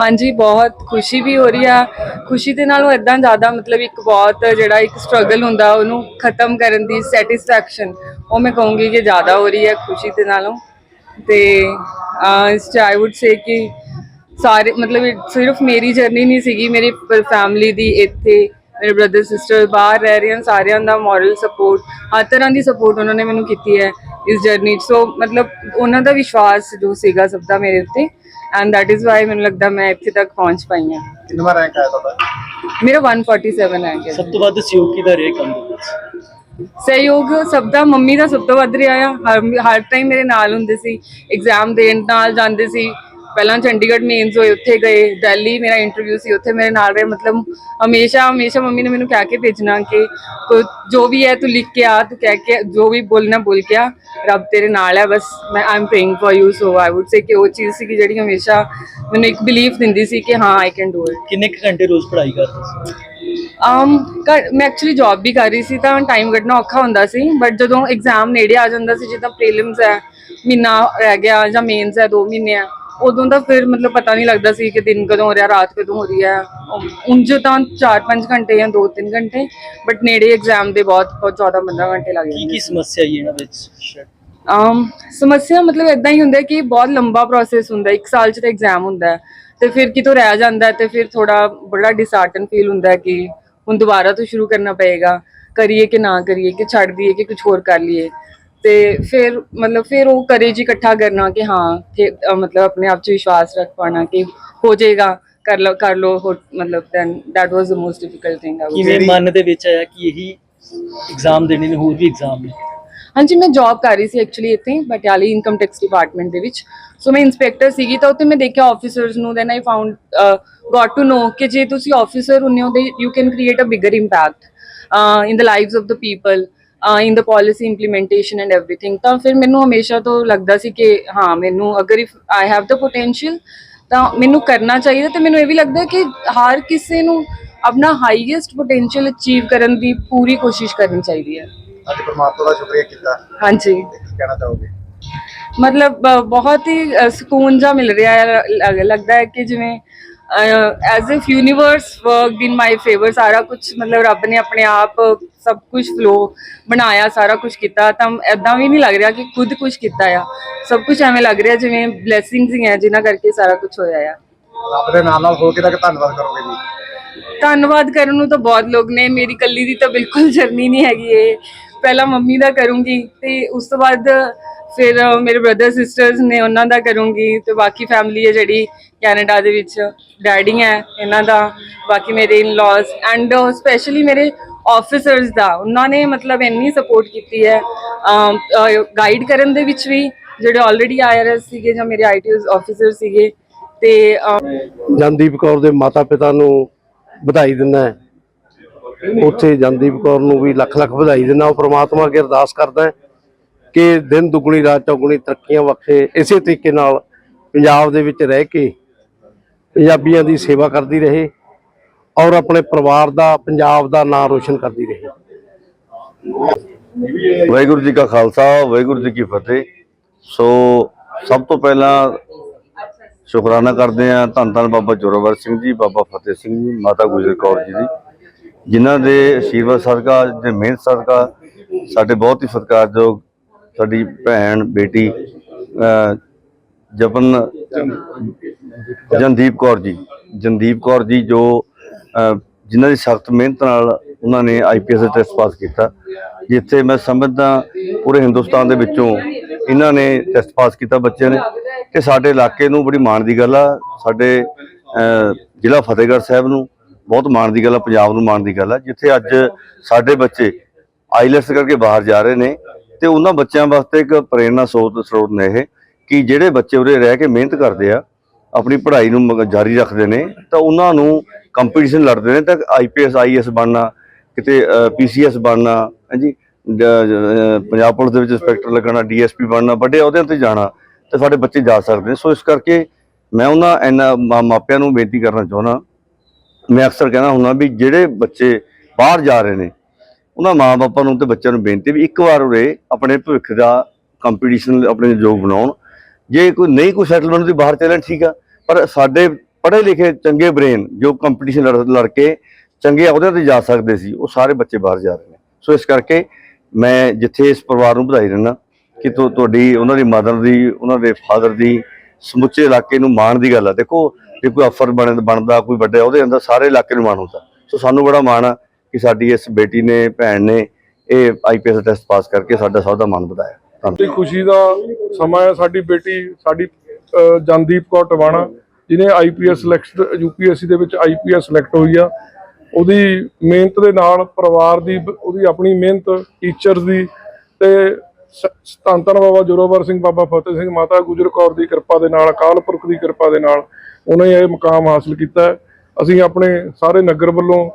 ਹਾਂਜੀ ਬਹੁਤ ਖੁਸ਼ੀ ਵੀ ਹੋ ਰਹੀ ਆ। ਖੁਸ਼ੀ ਦੇ ਨਾਲੋਂ ਇਦਾਂ ਜ਼ਿਆਦਾ ਮਤਲਬ ਇੱਕ ਬਹੁਤ ਜਿਹੜਾ ਇੱਕ ਸਟਰਗਲ ਹੁੰਦਾ ਉਹਨੂੰ ਖਤਮ ਕਰਨ ਦੀ ਸੈਟੀਸਫੈਕਸ਼ਨ ਉਹ ਮੈਂ ਕਹੂੰਗੀ ਕਿ ਜ਼ਿਆਦਾ ਹੋ ਰਹੀ ਹੈ ਖੁਸ਼ੀ ਦੇ ਨਾਲੋਂ। ਤੇ ਅਹ, ਇਸ ਚ ਆਈ ਊਡ ਸੇ ਕਿ ਸਾਰੇ ਮਤਲਬ ਸਿਰਫ ਮੇਰੀ ਜਰਨੀ ਨਹੀਂ ਸੀਗੀ ਮੇਰੀ ਫੈਮਿਲੀ ਦੀ ਇੱਥੇ ਮੇਰੇ ਬ੍ਰਦਰ ਸਿਸਟਰ ਬਾਹਰ ਰਹਿ ਰਹੇ ਹਨ ਸਾਰਿਆਂ ਦਾ ਮੋਰਲ ਸਪੋਰਟ ਹਰ ਤਰ੍ਹਾਂ ਦੀ ਸਪੋਰਟ ਉਹਨਾਂ ਨੇ ਮੈਨੂੰ ਕੀਤੀ ਹੈ ਇਸ ਜਰਨੀ 'ਚ। ਸੋ ਮਤਲਬ ਉਹਨਾਂ ਦਾ ਵਿਸ਼ਵਾਸ ਜੋ ਸੀਗਾ ਸਭ ਦਾ ਮੇਰੇ ਉੱਤੇ ਐਂਡ that is why ਮੈਨੂੰ ਲੱਗਦਾ ਮੈਂ ਇੱਥੇ ਤੱਕ ਪਹੁੰਚ ਪਾਈ ਹਾਂ। ਕਿੰਨਵਾਂ ਰੈਂਕ ਆਇਆ ਤੁਹਾਡਾ? ਮੇਰਾ 147 ਹੈ ਕਿ ਸਭ ਤੋਂ ਵੱਧ ਸਹਿਯੋਗ ਕਿਹਦਾ ਰਿਹਾ ਕੰਮ ਦੇ ਵਿੱਚ ਸਹਿਯੋਗ ਸਭ ਦਾ ਮੰਮੀ ਦਾ ਸਭ ਤੋਂ ਵੱਧ ਰਿਹਾ ਆ। ਹਰ ਹਰ ਟਾਈਮ ਮੇਰੇ ਨਾਲ ਹੁੰਦੇ ਸੀ। ਐਗਜ਼ਾਮ ਦੇਣ ਨਾਲ ਜਾਂਦੇ ਸੀ। ਪਹਿਲਾਂ ਚੰਡੀਗੜ੍ਹ ਮੇਨਸ ਹੋਏ ਉੱਥੇ ਗਏ ਦਿੱਲੀ ਮੇਰਾ ਇੰਟਰਵਿਊ ਸੀ ਉੱਥੇ ਮੇਰੇ ਨਾਲ ਰਹੇ ਮਤਲਬ ਹਮੇਸ਼ਾ ਹਮੇਸ਼ਾ ਮੰਮੀ ਨੇ ਮੈਨੂੰ ਕਹਿ ਕੇ ਭੇਜਣਾ ਕਿ ਜੋ ਵੀ ਹੈ ਤੂੰ ਲਿਖ ਕੇ ਆ ਤੂੰ ਕਹਿ ਕੇ ਜੋ ਵੀ ਬੋਲਣਾ ਬੋਲ ਕੇ ਆ ਰੱਬ ਤੇਰੇ ਨਾਲ ਹੈ ਬਸ ਮੈਂ am praying for you so I would say ਕਿ ਉਹ ਚੀਜ਼ ਸੀ ਕਿ ਜਿਹੜੀ ਹਮੇਸ਼ਾ ਮੈਨੂੰ ਇੱਕ ਬਿਲੀਫ ਦਿੰਦੀ ਸੀ ਕਿ ਹਾਂ ਆਈ ਕੈਨ ਡੂ ਇਟ ਕਿੰਨੇ ਘੰਟੇ ਰੋਜ਼ ਪੜ੍ਹਾਈ ਕਰਦੇ ਸੀ? ਘਰ- ਮੈਂ ਐਕਚੁਅਲੀ ਜੌਬ ਵੀ ਕਰ ਰਹੀ ਸੀ ਤਾਂ ਟਾਈਮ ਕੱਢਣਾ ਔਖਾ ਹੁੰਦਾ ਸੀ ਬਟ ਜਦੋਂ ਐਗਜ਼ਾਮ ਨੇੜੇ ਆ ਜਾਂਦਾ ਸੀ ਜਿੱਦਾਂ ਪ੍ਰੀਲਿਮਸ ਹੈ ਮਹੀਨਾ ਰਹਿ ਗਿਆ ਜਾਂ ਮੇਨਸ ਹੈ 2 ਮਹੀਨੇ ਆ ਉਦੋਂ ਦਾ ਫਿਰ ਮਤਲਬ ਪਤਾ ਨਹੀਂ ਲੱਗਦਾ ਸੀ ਕਿ ਦਿਨ ਕਦੋਂ ਹੋ ਰਿਹਾ ਰਾਤ ਕਦੋਂ ਹੋ ਰਹੀ ਹੈ। ਉਂਝ ਤਾਂ 4-5 ਘੰਟੇ ਜਾਂ 2-3 ਘੰਟੇ ਬਟ ਨੇੜੇ ਐਗਜ਼ਾਮ ਦੇ ਬਹੁਤ ਬਹੁਤ 14-15 ਘੰਟੇ ਲੱਗ ਕੀ ਜਾਂਦੇ ਕੀ ਸਮੱਸਿਆ ਆਈ ਇਹਨਾਂ ਵਿੱਚ? um ਸਮੱਸਿਆ ਮਤਲਬ ਇਦਾਂ ਹੀ ਹੁੰਦਾ ਹੈ ਕਿ ਬਹੁਤ ਲੰਬਾ ਪ੍ਰੋਸੈਸ ਹੁੰਦਾ ਹੈ ਇੱਕ ਸਾਲ ਚ ਤਾਂ ਐਗਜ਼ਾਮ ਹੁੰਦਾ ਹੈ। ਤੇ ਫਿਰ ਕਿਤੋਂ ਰਹਿ ਜਾਂਦਾ ਹੈ ਤੇ ਫਿਰ ਥੋੜਾ ਬੜਾ ਡਿਸਹਾਰਟਨ ਫੀਲ ਹੁੰਦਾ ਹੈ ਕਿ ਹੁਣ ਦੁਬਾਰਾ ਤੋਂ ਸ਼ੁਰੂ ਕਰਨਾ ਪਏਗਾ ਕਰੀਏ ਕਿ ਨਾ ਕਰੀਏ ਕਿ ਛੱਡ ਦਈਏ ਕਿ ਕੁਝ ਹੋਰ ਕਰ ਲਈਏ। ਤੇ ਫਿਰ ਮਤਲਬ ਫਿਰ ਉਹ ਕਰੇਜ ਇਕੱਠਾ ਕਰਨਾ ਕਿ ਹਾਂ ਅ, ਮਤਲਬ ਆਪਣੇ ਆਪ 'ਚ ਵਿਸ਼ਵਾਸ ਰੱਖ ਪਾਣਾ ਕਿ ਹੋ ਜਾਏਗਾ ਕਰ ਲਓ ਕਰ ਲਓ ਹੋ- ਮਤਲਬ then that was the most difficult thing I ਕਿਵੇਂ ਮਨ ਦੇ ਵਿੱਚ ਆਇਆ ਕਿ ਇਹੀ ਐਗਜ਼ਾਮ ਦੇਣੇ ਨੇ ਹੋਰ ਵੀ ਐਗਜ਼ਾਮ ਨੇ? ਹਾਂਜੀ ਮੈਂ ਜੌਬ ਕਰ ਰਹੀ ਸੀ ਐਕਚੁਅਲੀ ਇੱਥੇ ਪਟਿਆਲੇ ਇਨਕਮ ਟੈਕਸ ਡਿਪਾਰਟਮੈਂਟ ਦੇ ਵਿੱਚ। ਸੋ ਮੈਂ ਇਨਸਪੈਕਟਰ ਸੀਗੀ ਤਾਂ ਉੱਥੇ ਮੈਂ ਦੇਖਿਆ ਆਫੀਸਰਸ ਨੂੰ then I found got to know ਕਿ ਜੇ ਤੁਸੀਂ ਆਫੀਸਰ ਹੁੰਨੇ ਹੋ ਤੇ you can create a bigger impact in the lives of the people in the policy implementation and everything ਤਾਂ ਫਿਰ ਮੈਨੂੰ ਹਮੇਸ਼ਾ ਤੋਂ ਲੱਗਦਾ ਸੀ ਕਿ ਹਾਂ ਮੈਨੂੰ ਅਗਰ if I have the potential ਤਾਂ ਮੈਨੂੰ ਕਰਨਾ ਚਾਹੀਦਾ ਤੇ ਮੈਨੂੰ ਇਹ ਵੀ ਲੱਗਦਾ ਕਿ ਹਰ ਕਿਸੇ ਨੂੰ ਆਪਣਾ ਹਾਈਐਸਟ ਪੋਟੈਂਸ਼ੀਅਲ ਅਚੀਵ ਕਰਨ ਦੀ ਪੂਰੀ ਕੋਸ਼ਿਸ਼ ਕਰਨੀ ਚਾਹੀਦੀ ਹੈ। ਅੱਜ ਪਰਮਾਤਮਾ ਦਾ ਸ਼ੁਕਰੀਆ ਕੀਤਾ। ਹਾਂਜੀ। ਕੀ ਕਹਿਣਾ ਚਾਹੋਗੇ? ਮਤਲਬ ਬਹੁਤ ਹੀ ਸਕੂਨ ਜਾ ਮਿਲ ਰਿਹਾ ਹੈ ਲੱਗ- ਲੱਗਦਾ ਹੈ ਕਿ ਜਿਵੇਂ as if universe worked in my favour ਸਾਰਾ ਕੁਝ ਮਤਲਬ ਰੱਬ ਨੇ ਆਪਣੇ ਆਪ ਸਭ ਕੁਝ ਫਲੋ ਬਣਾਇਆ ਸਾਰਾ ਕੁਝ ਕੀਤਾ ਤਾਂ ਐਦਾਂ ਵੀ ਨਹੀਂ ਲੱਗ ਰਿਹਾ ਕਿ ਖੁਦ ਕੁਝ ਕੀਤਾ ਆ ਸਭ ਕੁਝ ਐਵੇਂ ਲੱਗ ਰਿਹਾ ਜਿਵੇਂ ਬਲੇਸਿੰਗਸ ਹੀ ਹੈ ਜਿਨ੍ਹਾਂ ਕਰਕੇ ਸਾਰਾ ਕੁਝ ਹੋਇਆ ਆ ਰੱਬ ਦੇ ਨਾਲ ਨਾਲ ਹੋ ਕੇ ਤਾਂ ਧੰਨਵਾਦ ਕਰੋਗੇ ਜੀ ਧੰਨਵਾਦ ਕਰਨ ਨੂੰ ਤਾਂ ਬਹੁਤ ਲੋਕ ਨੇ ਮੇਰੀ ਕੱਲੀ ਦੀ ਤਾਂ ਬਿਲਕੁਲ ਜਰਨੀ ਨਹੀਂ ਹੈਗੀ ਇਹ ਪਹਿਲਾਂ ਮੰਮੀ ਦਾ ਕਰੂੰਗੀ ਤੇ ਉਸ ਤੋਂ ਬਾਅਦ ਫਿਰ ਮੇਰੇ ਬ੍ਰਦਰ ਸਿਸਟਰਸ ਨੇ ਉਹਨਾਂ ਦਾ ਕਰੂੰਗੀ ਤੇ ਬਾਕੀ ਫੈਮਿਲੀ ਹੈ ਜਿਹੜੀ ਕੈਨੇਡਾ ਦੇ ਵਿੱਚ ਡੈਡੀ ਹੈ, ਇਹਨਾਂ ਦਾ, ਬਾਕੀ ਮੇਰੇ ਇਨ-ਲॉज ਐਂਡ ਸਪੈਸ਼ਲੀ ਮੇਰੇ ਆਫੀਸਰਸ ਦਾ, ਉਹਨਾਂ ਨੇ ਮਤਲਬ ਇੰਨੀ ਸਪੋਰਟ ਕੀਤੀ ਹੈ ਗਾਈਡ ਕਰਨ ਦੇ ਵਿੱਚ ਵੀ ਜਿਹੜੇ ਆਲਰੇਡੀ ਆਈਆਰਐਸ ਸੀਗੇ ਜਾਂ ਮੇਰੇ ਆਈਟੀ ਆਫੀਸਰ ਸੀਗੇ ਤੇ ਜਨਦੀਪ ਕੌਰ ਦੇ ਮਾਤਾ-ਪਿਤਾ ਨੂੰ ਵਧਾਈ ਦਿੰਦਾ ਹੈ। ਉੱਥੇ ਜਨਦੀਪ ਕੌਰ ਨੂੰ ਵੀ ਲੱਖ ਲੱਖ ਵਧਾਈ ਦਿੰਦਾ। ਉਹ ਪ੍ਰਮਾਤਮਾ ਅੱਗੇ ਅਰਦਾਸ ਕਰਦਾ ਕਿ ਦਿਨ ਦੁੱਗਣੀ, ਰਾਤ ਚੌਗਣੀ ਤਰੱਕੀਆਂ ਬਖਸ਼ੇ ਇਸੇ ਤਰੀਕੇ ਨਾਲ ਪੰਜਾਬ ਦੇ ਵਿੱਚ ਰਹਿ ਕੇ ਪੰਜਾਬੀਆਂ ਦੀ ਸੇਵਾ ਕਰਦੀ ਰਹੇ ਔਰ ਆਪਣੇ ਪਰਿਵਾਰ ਦਾ, ਪੰਜਾਬ ਦਾ ਨਾਮ ਰੋਸ਼ਨ ਕਰਦੀ ਰਹੇ। ਵਾਹਿਗੁਰੂ ਜੀ ਕਾ ਖਾਲਸਾ, ਵਾਹਿਗੁਰੂ ਜੀ ਕੀ ਫਤਿਹ। ਸੋ, ਸਭ ਤੋਂ ਪਹਿਲਾਂ ਸ਼ੁਕਰਾਨਾ ਕਰਦੇ ਆ ਧੰਨ ਧੰਨ ਬਾਬਾ ਜੋਰਾਵਰ ਸਿੰਘ ਜੀ, ਬਾਬਾ ਫਤਿਹ ਸਿੰਘ ਜੀ, ਮਾਤਾ ਗੁਜਰ ਕੌਰ ਜੀ ਦੀ। ਜਿਨ੍ਹਾਂ ਦੇ ਆਸ਼ੀਰਵਾਦ ਸਦਕਾ ਦੇ ਮਿਹਨਤ ਸਦਕਾ ਸਾਡੇ ਬਹੁਤ ਹੀ ਸਤਿਕਾਰਯੋਗ ਸਾਡੀ ਭੈਣ, ਬੇਟੀ ਜਪਨ, ਜਨਦੀਪ ਕੌਰ ਜੀ, ਜਨਦੀਪ ਕੌਰ ਜੀ ਜੋ ਜਿਨ੍ਹਾਂ ਦੀ ਸਖਤ ਮਿਹਨਤ ਨਾਲ ਉਹਨਾਂ ਨੇ ਆਈਪੀਐਸ ਦਾ ਟੈਸਟ ਪਾਸ ਕੀਤਾ, ਜਿੱਥੇ ਮੈਂ ਸਮਝਦਾ ਪੂਰੇ ਹਿੰਦੁਸਤਾਨ ਦੇ ਵਿੱਚੋਂ ਇਹਨਾਂ ਨੇ ਟੈਸਟ ਪਾਸ ਕੀਤਾ ਬੱਚਿਆਂ ਨੇ। ਤੇ ਸਾਡੇ ਇਲਾਕੇ ਨੂੰ ਬੜੀ ਮਾਣ ਦੀ ਗੱਲ ਆ, ਸਾਡੇ ਜ਼ਿਲ੍ਹਾ ਫਤਿਹਗੜ੍ਹ ਸਾਹਿਬ ਨੂੰ ਬਹੁਤ ਮਾਣ ਦੀ ਗੱਲ ਆ, ਪੰਜਾਬ ਨੂੰ ਮਾਣ ਦੀ ਗੱਲ ਆ। ਜਿੱਥੇ ਅੱਜ ਸਾਡੇ ਬੱਚੇ ਆਈਲੈਟਸ ਕਰਕੇ ਬਾਹਰ ਜਾ ਰਹੇ ਨੇ ਤੇ ਉਹਨਾਂ ਬੱਚਿਆਂ ਵਾਸਤੇ ਇੱਕ ਪ੍ਰੇਰਨਾ ਸਰੋਤ ਸਰੋਤ ਨੇ ਇਹ ਕਿ ਜਿਹੜੇ ਬੱਚੇ ਉਰੇ ਰਹਿ ਕੇ ਮਿਹਨਤ ਕਰਦੇ ਆ, ਆਪਣੀ ਪੜ੍ਹਾਈ ਨੂੰ ਮਗ- ਜਾਰੀ ਰੱਖਦੇ ਨੇ, ਤਾਂ ਉਹਨਾਂ ਨੂੰ ਕੰਪੀਟੀਸ਼ਨ ਲੜਦੇ ਨੇ, ਤਾਂ ਆਈਪੀਐਸ ਆਈਐਸ ਬਣਨਾ, ਕਿਤੇ ਪੀਸੀਐਸ ਬਣਨਾ, ਹਾਂਜੀ ਜ- ਜ- ਪੰਜਾਬ ਪੁਲਿਸ ਦੇ ਵਿੱਚ ਇੰਸਪੈਕਟਰ ਲੱਗਣਾ ਡੀਐਸਪੀ ਬਣਨਾ, ਵੱਡੇ ਅਹੁਦਿਆਂ ਤੇ ਜਾਣਾ, ਤੇ ਸਾਡੇ ਬੱਚੇ ਜਾ ਸਕਦੇ ਨੇ। ਸੋ ਇਸ ਕਰਕੇ ਮੈਂ ਉਹਨਾਂ ਇਹਨਾਂ ਮਾ- ਮਾਪਿਆਂ ਨੂੰ ਬੇਨਤੀ ਕਰਨਾ ਚਾਹੁੰਦਾ ਮੈਂ ਅਕਸਰ ਕਹਿੰਦਾ ਹੁੰਦਾ ਵੀ ਜਿਹੜੇ ਬੱਚੇ ਬਾਹਰ ਜਾ ਰਹੇ ਨੇ, ਉਹਨਾਂ ਮਾਪਿਆਂ ਨੂੰ ਤੇ ਬੱਚਿਆਂ ਨੂੰ ਬੇਨਤੀ ਵੀ ਇੱਕ ਵਾਰ ਉਰੇ ਆਪਣੇ ਭਵਿੱਖ ਦਾ ਕੰਪੀਟੀਸ਼ਨ ਆਪਣੇ ਯੋਗ ਬਣਾਉਣ। ਜੇ ਕੋਈ ਨਹੀਂ ਕੋਈ ਸੈਟਲਮੈਂਟ ਦੀ ਬਾਹਰ ਚੱਲਣ ਠੀਕ ਆ। ਪਰ ਸਾਡੇ ਪੜ੍ਹੇ ਲਿਖੇ ਚੰਗੇ ਬ੍ਰੇਨ ਜੋ ਕੰਪੀਟੀਸ਼ਨ ਲੜ ਲੜ ਕੇ ਚੰਗੇ ਅਹੁਦਿਆਂ ਤੇ ਜਾ ਸਕਦੇ ਸੀ, ਉਹ ਸਾਰੇ ਬੱਚੇ ਬਾਹਰ ਜਾ ਰਹੇ ਨੇ। ਸੋ ਇਸ ਕਰਕੇ ਮੈਂ ਜਿੱਥੇ ਇਸ ਪਰਿਵਾਰ ਨੂੰ ਵਧਾਈ ਦਿੰਦਾ ਕਿ ਤੁ- ਤੁਹਾਡੀ, ਉਹਨਾਂ ਦੀ ਮਦਰ ਦੀ, ਉਹਨਾਂ ਦੇ ਫਾਦਰ ਦੀ ਸਮੁੱਚੇ ਇਲਾਕੇ ਨੂੰ ਮਾਣ ਦੀ ਗੱਲ ਆ। ਦੇਖੋ, ਜੇ ਕੋਈ ਅਫਸਰ ਬਣਦਾ, ਕੋਈ ਵੱਡੇ ਅਹੁਦੇ ਹੁੰਦਾ ਸਾਰੇ ਇਲਾਕੇ ਨੂੰ ਮਾਣ ਹੁੰਦਾ। ਸੋ ਸਾਨੂੰ ਬੜਾ ਮਾਣ ਆ ਕਿ ਸਾਡੀ ਇਸ ਬੇਟੀ ਨੇ, ਭੈਣ ਨੇ ਇਹ ਆਈਪੀਐਸ ਟੈਸਟ ਪਾਸ ਕਰਕੇ ਸਾਡਾ ਸਭ ਦਾ ਮਾਣ ਵਧਾਇਆ। ਧੰਨਵਾਦ। ਖੁਸ਼ੀ ਦਾ ਸਮਾਂ ਹੈ। ਸਾਡੀ ਬੇਟੀ, ਸਾਡੀ ਜਨਦੀਪ ਕੌਰ ਟਵਾਣਾ, ਜਿਹਨੇ ਆਈਪੀਐਸ ਸਿਲੈਕਟ ਯੂਪੀਐਸਸੀ ਦੇ ਵਿੱਚ ਆਈਪੀਐਸ ਸਿਲੈਕਟ ਹੋਈ ਆ। ਉਹਦੀ ਮਿਹਨਤ ਦੇ ਨਾਲ ਪਰਿਵਾਰ ਦੀ, ਉਹਦੀ ਆਪਣੀ ਮਿਹਨਤ ਟੀਚਰਸ ਦੀ ਤੇ ਧੰਨ ਧੰਨ ਬਾਬਾ ਜੋਰਾਵਰ ਸਿੰਘ, ਬਾਬਾ ਫਤਿਹ ਸਿੰਘ ਮਾਤਾ ਗੁਜਰ ਕੌਰ ਦੀ ਕਿਰਪਾ ਦੇ ਨਾਲ, ਅਕਾਲ ਪੁਰਖ ਦੀ ਕਿਰਪਾ ਦੇ ਨਾਲ ਉਹਨੇ ਇਹ ਮੁਕਾਮ ਹਾਸਲ ਕੀਤਾ ਅਸੀਂ ਆਪਣੇ ਸਾਰੇ ਨਗਰ ਵੱਲੋਂ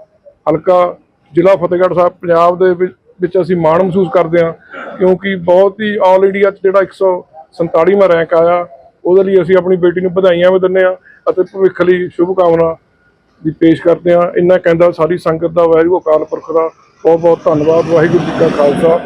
ਹਲਕਾ ਜ਼ਿਲ੍ਹਾ ਫਤਿਹਗੜ੍ਹ ਸਾਹਿਬ, ਪੰਜਾਬ ਦੇ ਵਿੱਚ- ਵਿੱਚ ਅਸੀਂ ਮਾਣ ਮਹਿਸੂਸ ਕਰਦੇ ਹਾਂ, ਕਿਉਂਕਿ ਬਹੁਤ ਹੀ ਆਲ ਇੰਡੀਆ 'ਚ ਜਿਹੜਾ 147ਵਾਂ ਰੈਂਕ ਆਇਆ, ਉਹਦੇ ਲਈ ਅਸੀਂ ਆਪਣੀ ਬੇਟੀ ਨੂੰ ਵਧਾਈਆਂ ਵੀ ਦਿੰਦੇ ਹਾਂ ਅਤੇ ਭਵਿੱਖ ਲਈ ਸ਼ੁਭ ਕਾਮਨਾ ਵੀ ਪੇਸ਼ ਕਰਦੇ ਹਾਂ। ਇੰਨਾ ਕਹਿੰਦਾ ਸਾਰੀ ਸੰਗਤ ਦਾ, ਵਾਹਿਗੁਰੂ ਅਕਾਲ ਪੁਰਖ ਦਾ ਬਹੁਤ ਬਹੁਤ ਧੰਨਵਾਦ, ਵਾਹਿਗੁਰੂ ਜੀ ਕਾ ਖਾਲਸਾ।